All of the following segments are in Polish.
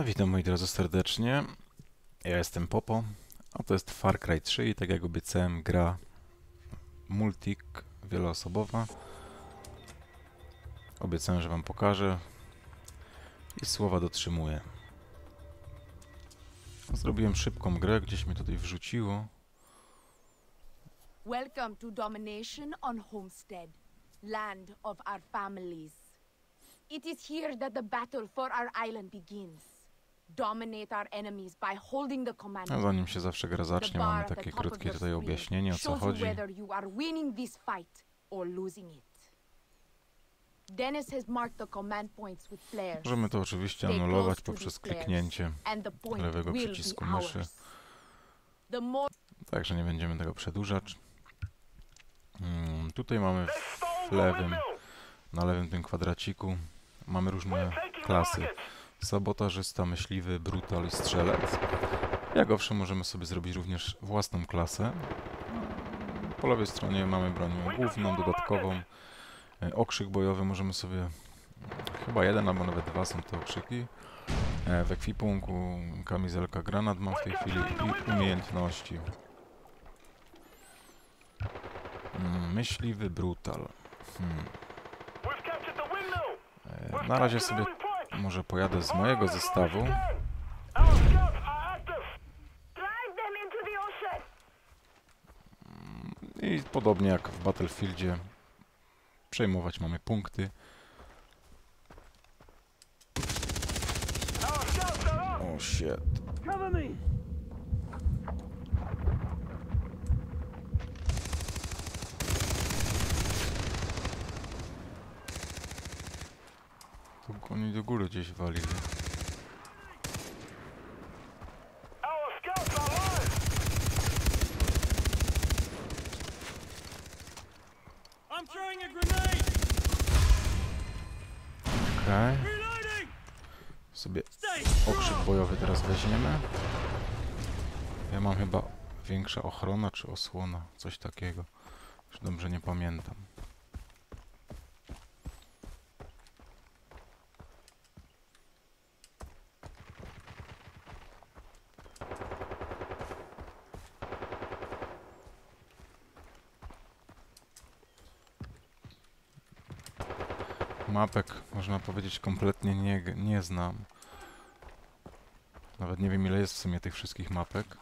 A witam moi drodzy serdecznie. Ja jestem Popo, a to jest Far Cry 3 i tak jak obiecałem gra multik wieloosobowa. Obiecałem, że wam pokażę i słowa dotrzymuję. Zrobiłem szybką grę, gdzieś mi tutaj wrzuciło. Welcome to domination on Homestead, land of our families. It is here that the battle for our island begins. Dominate our enemies by holding the command. A zanim się zawsze gra zacznie, mamy takie krótkie tutaj objaśnienie o co chodzi. whether you are winning this fight or losing it. Dennis has marked the command points with flares. Możemy to oczywiście anulować poprzez kliknięcie. lewego przycisku myszy. Także nie będziemy tego przedłużać. Mm, tutaj mamy w lewym, na lewym tym kwadraciku mamy różne klasy. Sabotażysta, myśliwy, brutal i strzelec. Jak owszem, możemy sobie zrobić również własną klasę. Po lewej stronie mamy broń główną, dodatkową. E, Okrzyk bojowy możemy sobie, chyba jeden albo nawet dwa są te okrzyki. E, W ekwipunku kamizelka granat mam w tej chwili i umiejętności. Mm, Myśliwy brutal. Hmm. E, Na razie sobie może pojadę z mojego zestawu. I podobnie jak w Battlefieldzie przejmować mamy punkty. O shit. Tu oni do góry gdzieś walili. Okej. Sobie okrzyk bojowy teraz weźmiemy. Ja mam chyba większa ochrona czy osłona, coś takiego. Już dobrze nie pamiętam. Mapek, można powiedzieć, kompletnie nie, nie znam. Nawet nie wiem ile jest w sumie tych wszystkich mapek.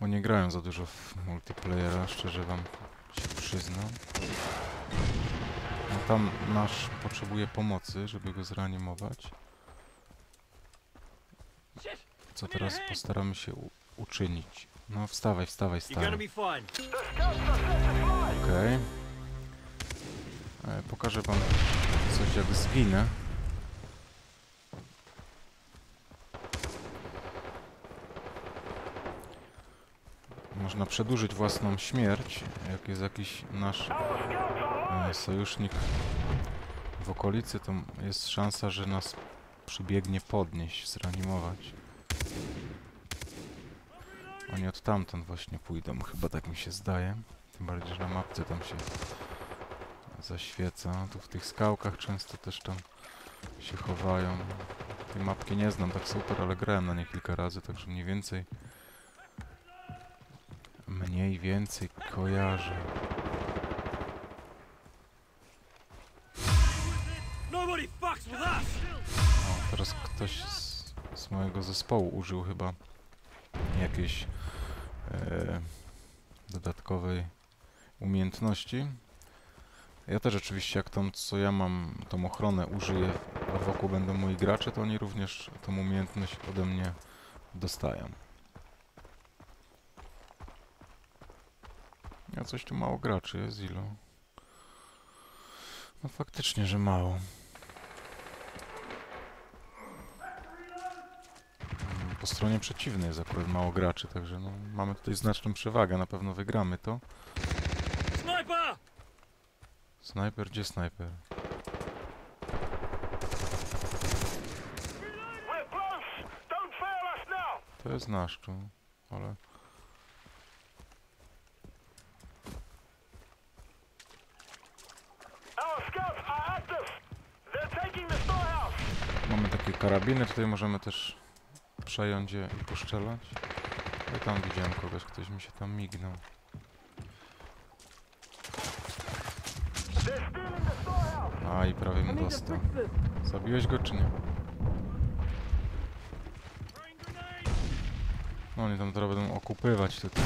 Bo nie grałem za dużo w multiplayera, szczerze wam się przyznam. No tam nasz potrzebuje pomocy, żeby go zreanimować. Co teraz postaramy się uczynić. No wstawaj, wstawaj, stary. Okej. E, Pokażę wam coś jak zginę. Można przedłużyć własną śmierć, jak jest jakiś nasz e, sojusznik w okolicy, to jest szansa, że nas przybiegnie podnieść, zreanimować. Oni od tamtąd właśnie pójdą, chyba tak mi się zdaje. Tym bardziej, że na mapce tam się zaświeca. Tu w tych skałkach często też tam się chowają. Tej mapki nie znam tak super, ale grałem na nie kilka razy, także mniej więcej mniej więcej kojarzę. O, teraz ktoś z, z mojego zespołu użył chyba jakiejś e, dodatkowej umiejętności. Ja też oczywiście, jak tą, co ja mam, tą ochronę użyję, a wokół będą moi gracze, to oni również tą umiejętność ode mnie dostają. Ja coś tu mało graczy jest, ilu? No faktycznie, że mało. Mm, Po stronie przeciwnej jest akurat mało graczy, także no, mamy tutaj znaczną przewagę, na pewno wygramy to. Snajper, gdzie snajper? To jest nasz tu, ale... Taking takie karabiny. Tutaj możemy też przejąć je i poszczelać. Ja tam widziałem kogoś, ktoś mi się tam mignął. A i prawie mu dostał. Zabiłeś go czy nie? No oni tam teraz będą okupywać tutaj.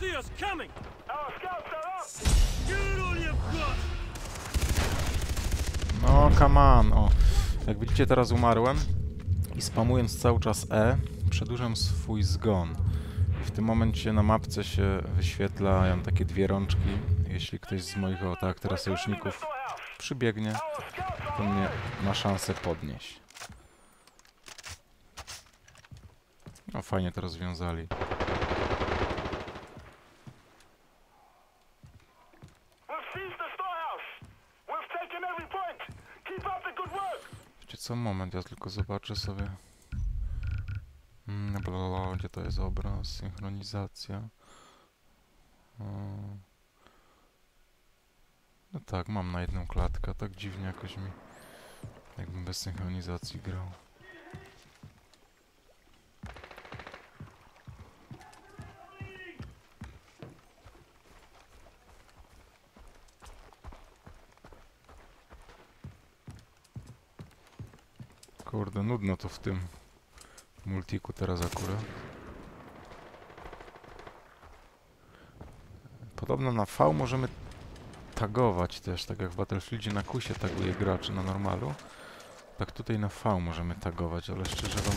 See us coming! Our scouts are up. Give it all you've got! No, come on, o. Jak widzicie, teraz umarłem i spamując cały czas E, przedłużam swój zgon. W tym momencie na mapce się wyświetlają takie dwie rączki. Jeśli ktoś z moich, tak, teraz sojuszników przybiegnie, to mnie ma szansę podnieść. No, fajnie to rozwiązali. Co, moment, ja tylko zobaczę sobie. Mm, bla, bla, bla, gdzie to jest obraz? Synchronizacja. No tak, mam na jedną klatkę, tak dziwnie jakoś mi. Jakbym bez synchronizacji grał. Kurde, nudno to w tym multiku teraz akurat. Podobno na V możemy tagować też, tak jak w Battlefieldzie na się taguje graczy na normalu. Tak tutaj na V możemy tagować, ale szczerze wam...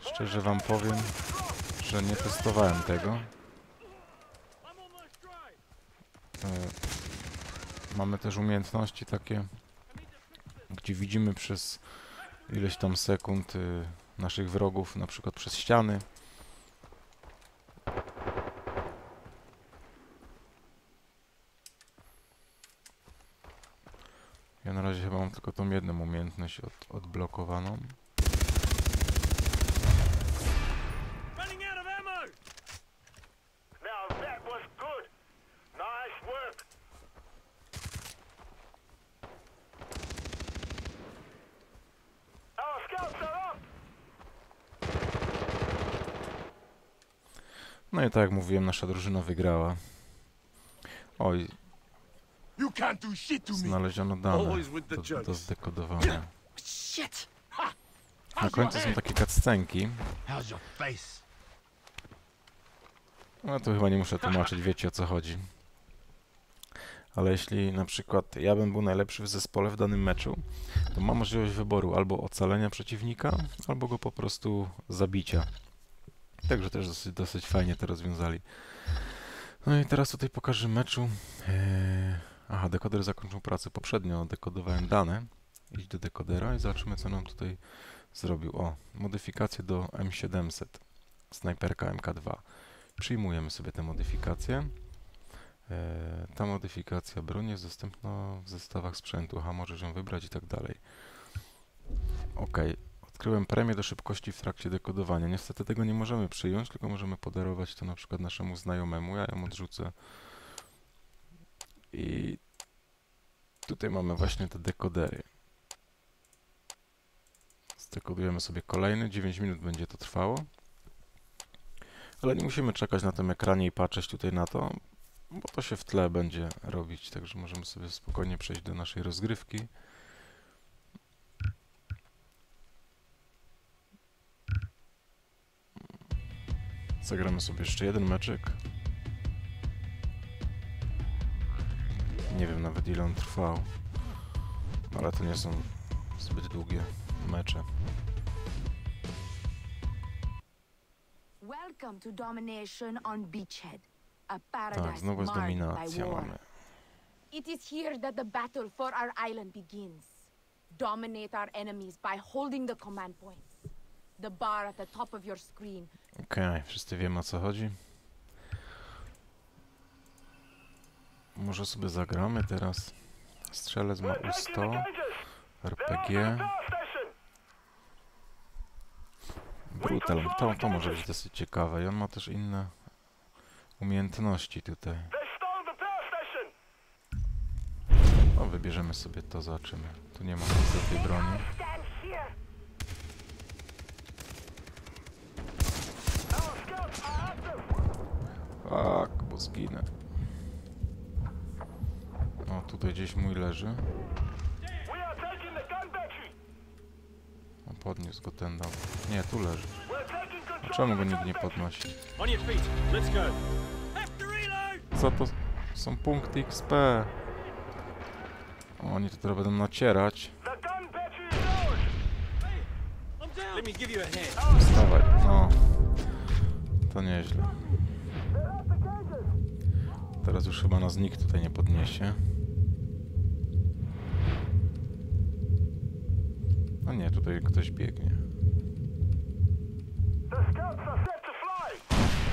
Szczerze wam powiem, że nie testowałem tego. E, Mamy też umiejętności takie, gdzie widzimy przez ileś tam sekund y, naszych wrogów, na przykład przez ściany. Ja na razie chyba mam tylko tą jedną umiejętność od, odblokowaną. Running out of ammo! Now that was good. Nice work. Our scouts are up. No i tak jak mówiłem, nasza drużyna wygrała. Oj, You can't do shit to me. znaleziono dane do, do zdekodowania. Na końcu są takie face? No to chyba nie muszę tłumaczyć, wiecie o co chodzi. Ale jeśli na przykład ja bym był najlepszy w zespole w danym meczu, to mam możliwość wyboru albo ocalenia przeciwnika, albo go po prostu zabicia. Także też dosyć, dosyć fajnie to rozwiązali. No i teraz tutaj pokażę meczu. Eee, aha, dekoder zakończył pracę. Poprzednio dekodowałem dane. Idź do dekodera i zobaczymy co nam tutaj zrobił. O, modyfikacje do M700. Snajperka MK2. Przyjmujemy sobie tę modyfikację. E, ta modyfikacja broni jest dostępna w zestawach sprzętu. Aha, możesz ją wybrać i tak dalej. Ok. Odkryłem premię do szybkości w trakcie dekodowania. Niestety tego nie możemy przyjąć, tylko możemy podarować to na przykład naszemu znajomemu. Ja ją odrzucę. I tutaj mamy właśnie te dekodery. Zdekodujemy sobie kolejny. 9 minut będzie to trwało. Ale nie musimy czekać na tym ekranie i patrzeć tutaj na to, bo to się w tle będzie robić, także możemy sobie spokojnie przejść do naszej rozgrywki. Zagramy sobie jeszcze jeden meczek. Nie wiem nawet ile on trwał, ale to nie są zbyt długie mecze. Welcome to domination on Beachhead, a paradise Tak, znowu jest dominacja mamy. It is here that the battle for our island begins. Dominate our enemies by holding the command points. The bar at the top of your screen Okej, wszyscy wiemy o co chodzi. Może sobie zagramy teraz. Strzelec ma We're taking the U100, cages. They're on to the RPG. Brutal, to, to może być dosyć ciekawe i on ma też inne umiejętności tutaj. No wybierzemy sobie to, zobaczymy. Tu nie ma nic do tej broni. Stand here. Our scouts are active. Tak, bo zginę. O, tutaj gdzieś mój leży. O, podniósł go ten dał. Nie, tu leży. Czemu go nikt nie podnosi? Co to są punkty XP? O, oni to teraz będą nacierać. Wstawaj, no. To nieźle. Teraz już chyba nas nikt tutaj nie podniesie. No nie, tutaj ktoś biegnie.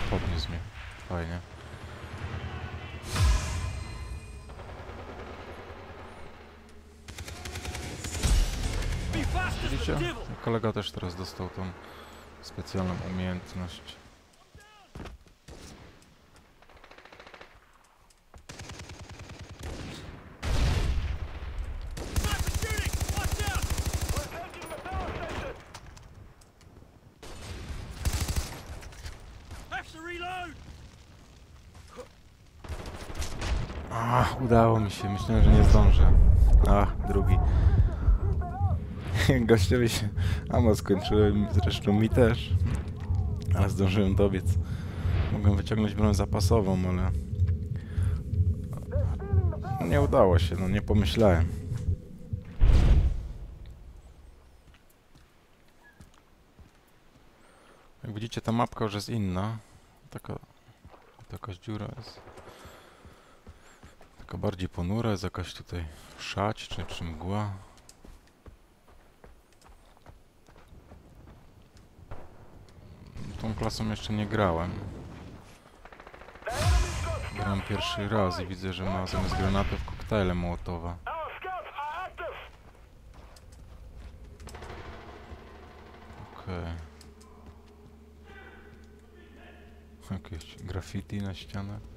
Podniósł mnie. Fajnie. Widzicie? Kolega też teraz dostał tą specjalną umiejętność. Się. Myślałem, że nie zdążę. A, drugi. Gościowi się amo skończyłem, zresztą mi też. Ale zdążyłem dobiec. Mogłem wyciągnąć broń zapasową, ale... Nie udało się, no nie pomyślałem. Jak widzicie, ta mapka już jest inna. Taka... Jakaś dziura jest. Taka bardziej ponura, jest jakaś tutaj szać czy, czy mgła. Tą klasą jeszcze nie grałem. Gram pierwszy raz i widzę, że ma zamiast granatów koktajle mołotowa. Okej. Jakieś graffiti na ścianach.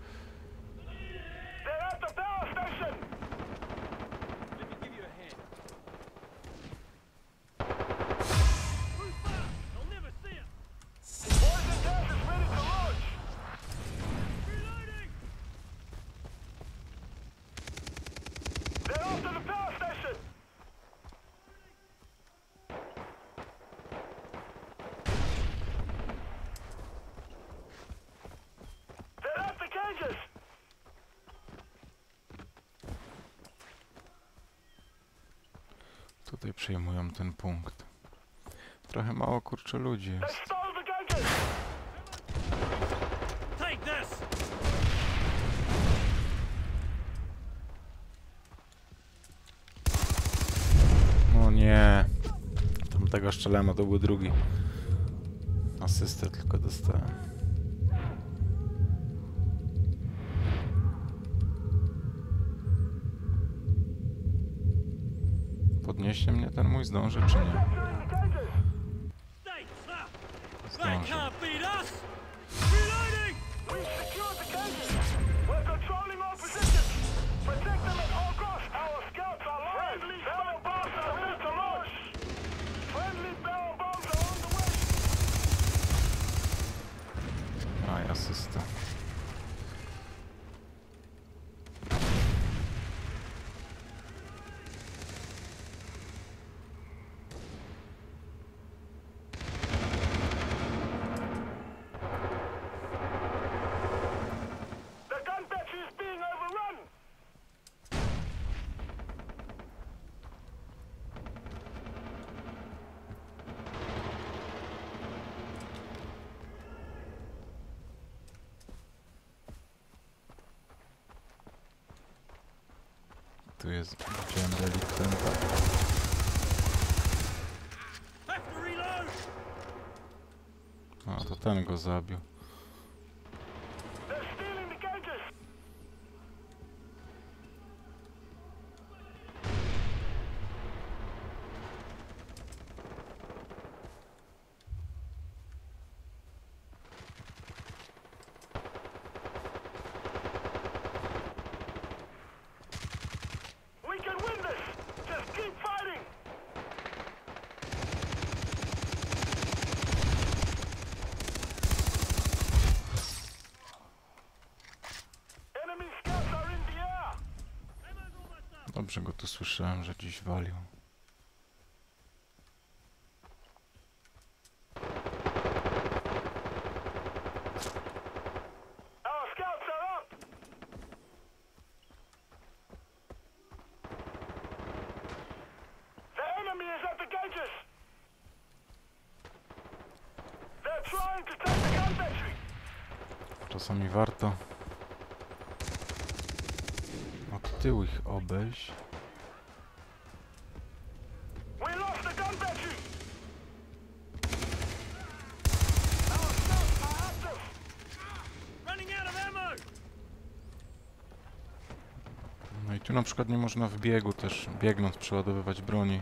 Tutaj przejmują ten punkt. Trochę mało kurczę ludzi jest. No nie. Tamtego szczelema to był drugi. Asystę tylko dostałem. Zdąży czy nie? Capturing Tu jest, widziałem relikwenta. Have to reload. A, to ten go zabił. They're stealing the cages. Dobrze go tu słyszałem, że dziś walił. Our scouts are up! The enemy is at the gauges! They're trying to take the gun battery! Czasami warto od tyłu ich obejść. No i tu na przykład nie można w biegu też, biegnąc, przeładowywać broni.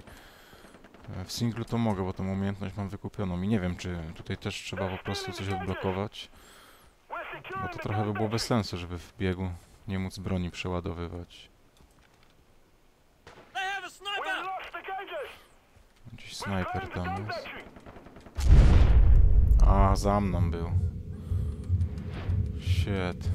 W singlu to mogę, bo tą umiejętność mam wykupioną i nie wiem, czy tutaj też trzeba po prostu coś odblokować, bo securing to trochę by było bez sensu, żeby w biegu nie móc broni przeładowywać. Gdzieś snajper tam jest. A, za mną był. Shit.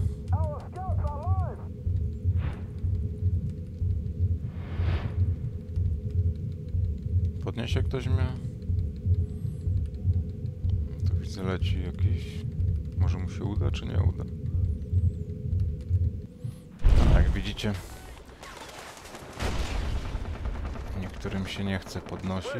Podniesie ktoś mnie? Tu widzę leci jakiś. Może mu się uda, czy nie uda. Jak widzicie, niektórym się nie chce podnosić.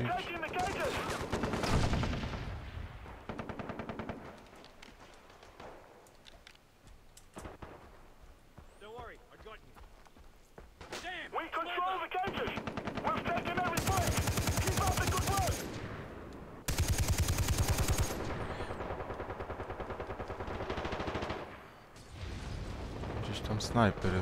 Gdzieś tam snajper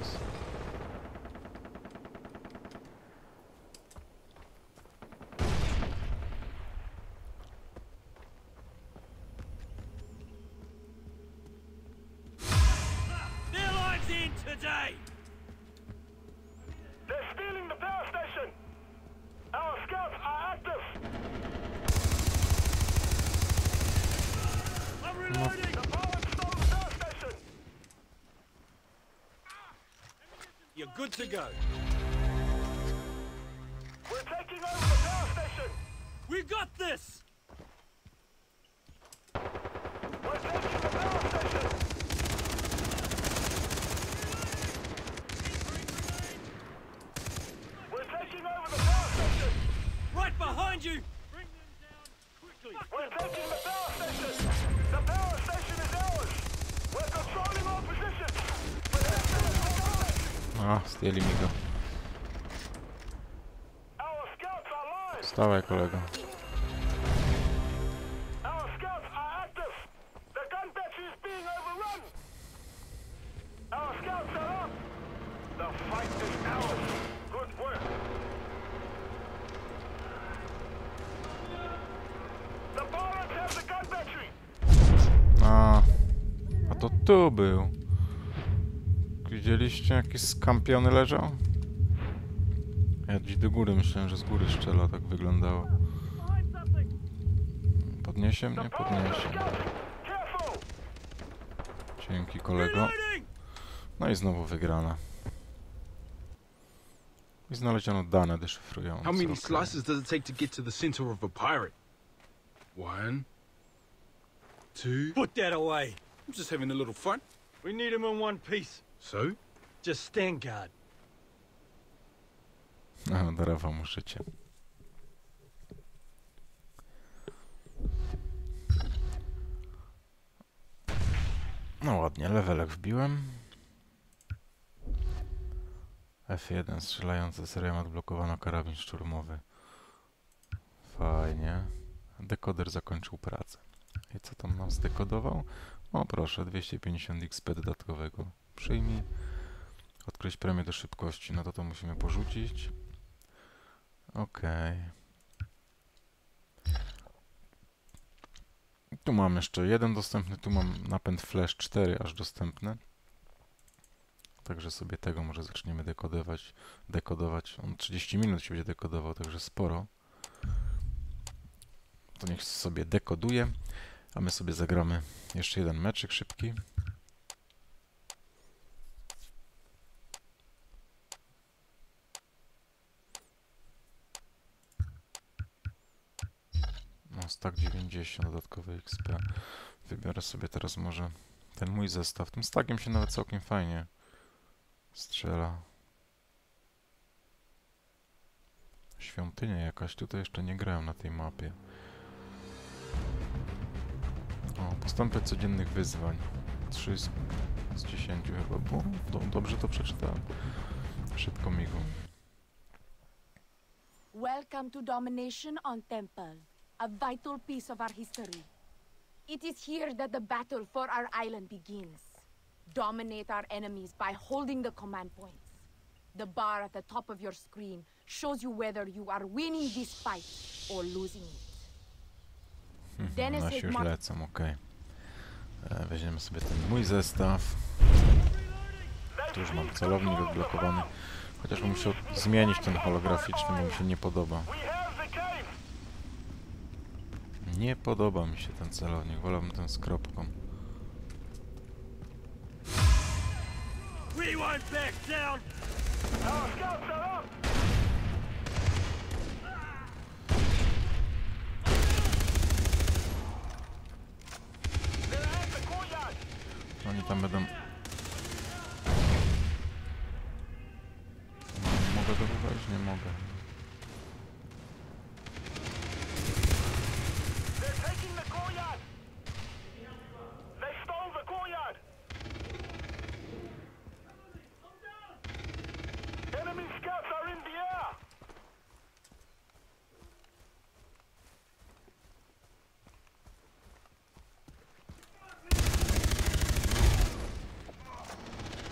pilots have the gun battery! A, a to tu był. Widzieliście jaki skampiony leżał? Ja gdzieś do góry myślałem, że z góry strzela, tak wyglądało. Podniesie mnie? Podniesie. Dzięki kolego. No i znowu wygrana. I znaleziono dane deszyfrujące. How many slices does it take to get to the center of a pirate? One, two. Put that away! I'm just having a little fun. We need them in one piece. So? Just stand guard. No, darował mu życie. No ładnie, levelek wbiłem. F1 strzelający serią odblokowano karabin szturmowy. Fajnie. Dekoder zakończył pracę. I co tam nam zdekodował? O proszę, 250 XP dodatkowego. Przyjmij. Odkryć premię do szybkości. No to to musimy porzucić. Okej. Tu mam jeszcze jeden dostępny, tu mam napęd flash 4 aż dostępny. Także sobie tego może zaczniemy dekodować. dekodować. On 30 minut się będzie dekodował, także sporo. To niech sobie dekoduje, a my sobie zagramy jeszcze jeden meczyk szybki. Stack 90 dodatkowy XP. Wybiorę sobie teraz może ten mój zestaw. Tym stagiem się nawet całkiem fajnie strzela. Świątynia jakaś. Tutaj jeszcze nie grałem na tej mapie. O, postępy codziennych wyzwań. 3 z, z 10 chyba było. Do, dobrze to przeczytałem. Szybko migło. Welcome to Domination on Temple, a vital piece of our history. It is here that the battle for our island begins. Dominate our enemies by holding the command points. The bar at the top of your screen shows you whether you are winning this fight or losing it. Dennis Nasi is już lecą, okej. E, Weźmiemy sobie ten mój zestaw. Tu już mam celownik odblokowany. Chociaż musiał zmienić ten holograficzny, bo mi się nie podoba. Nie podoba mi się ten celownik, wolałbym ten z kropką. We won't back down. Our scouts are up. Oni tam będą... Mogę go wywalić? Nie mogę. They're taking the courtyard. They stole the courtyard. Enemy scouts are in the air.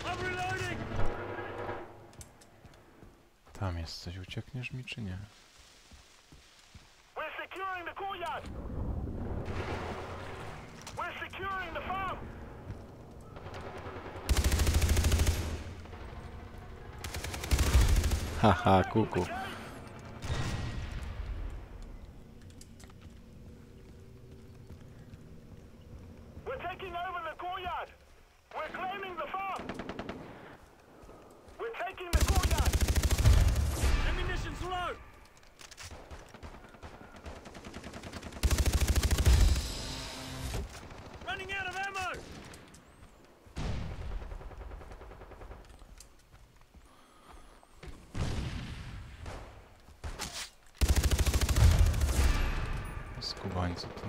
I'm reloading. Tam jesteś, uciekniesz mi czy nie? We're securing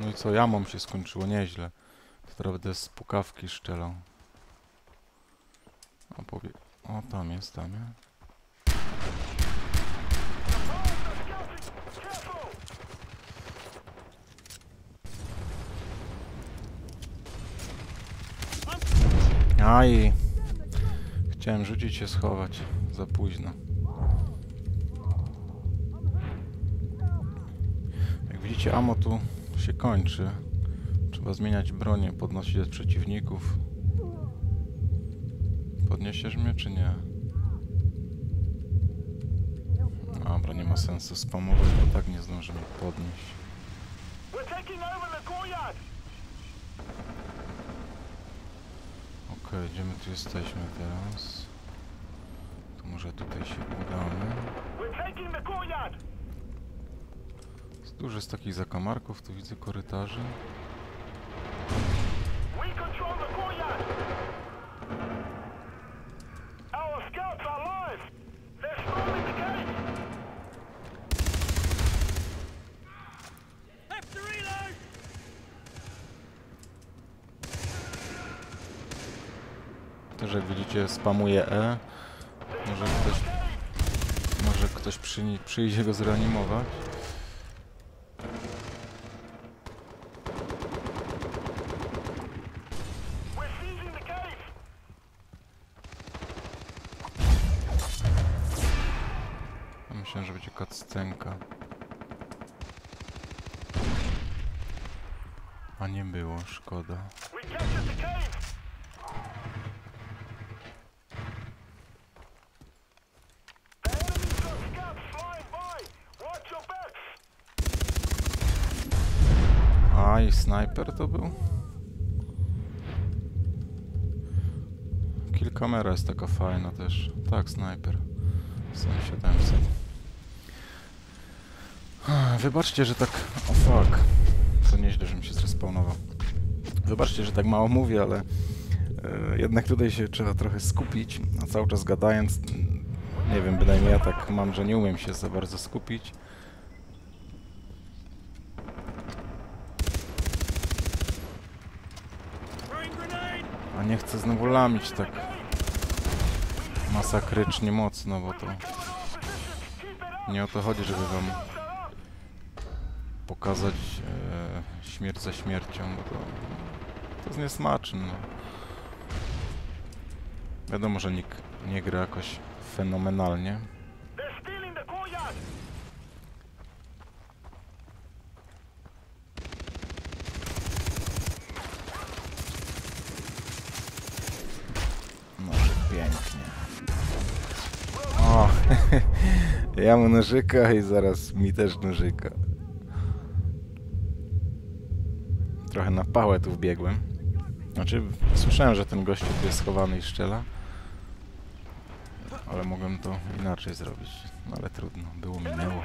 No i co, jamą się skończyło, nieźle. Teraz będę z pukawki szczelał. O, powie... o tam jest, tam jest. Aj! Chciałem rzucić się schować. Za późno. Widzicie, ammo tu się kończy. Trzeba zmieniać bronię, podnosić od przeciwników. Podniesiesz mnie, czy nie? Dobra, nie ma sensu spamować, bo tak nie zdążymy podnieść. Okej, gdzie my tu jesteśmy teraz? To może tutaj się udamy. We're taking the courtyard. Jest dużo z takich zakamarków, tu widzę korytarzy. Też jak widzicie spamuje E. Może ktoś, może ktoś przy, przyjdzie go zreanimować. We're seizing the cave. Ja Myślę, że będzie cutscenka. A nie było, szkoda. A i snajper to był? Kill kamera jest taka fajna też. Tak, snajper. Są 700. Wybaczcie, że tak... O fuck. To nieźle, żebym się zrespawnował. Wybaczcie, że tak mało mówię, ale e, jednak tutaj się trzeba trochę skupić, a cały czas gadając, mm, nie wiem, bynajmniej ja tak mam, że nie umiem się za bardzo skupić. A nie chcę znowu lamić tak masakrycznie mocno, bo to nie o to chodzi, żeby wam pokazać e, śmierć za śmiercią, bo to, to jest niesmaczne. Wiadomo, że nikt nie gra jakoś fenomenalnie. No, ja mu nożyka i zaraz mi też nożyka. Trochę na pałę tu wbiegłem. Znaczy, słyszałem, że ten gościu tu jest schowany i strzela. Ale mogłem to inaczej zrobić. No ale trudno, było minęło.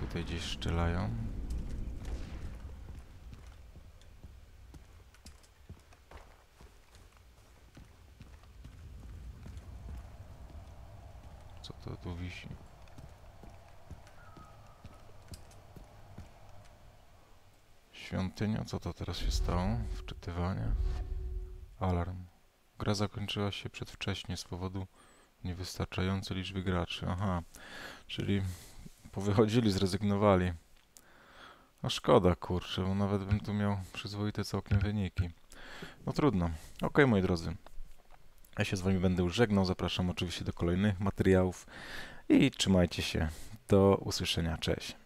Tutaj gdzieś strzelają. Co to tu wisi? Świątynia? Co to teraz się stało? Wczytywanie. Alarm. Gra zakończyła się przedwcześnie z powodu niewystarczającej liczby graczy. Aha, czyli powychodzili, zrezygnowali. No szkoda, kurczę, bo nawet bym tu miał przyzwoite całkiem wyniki. No trudno. Okej, moi drodzy. Ja się z wami będę już żegnał. Zapraszam oczywiście do kolejnych materiałów i trzymajcie się. Do usłyszenia. Cześć.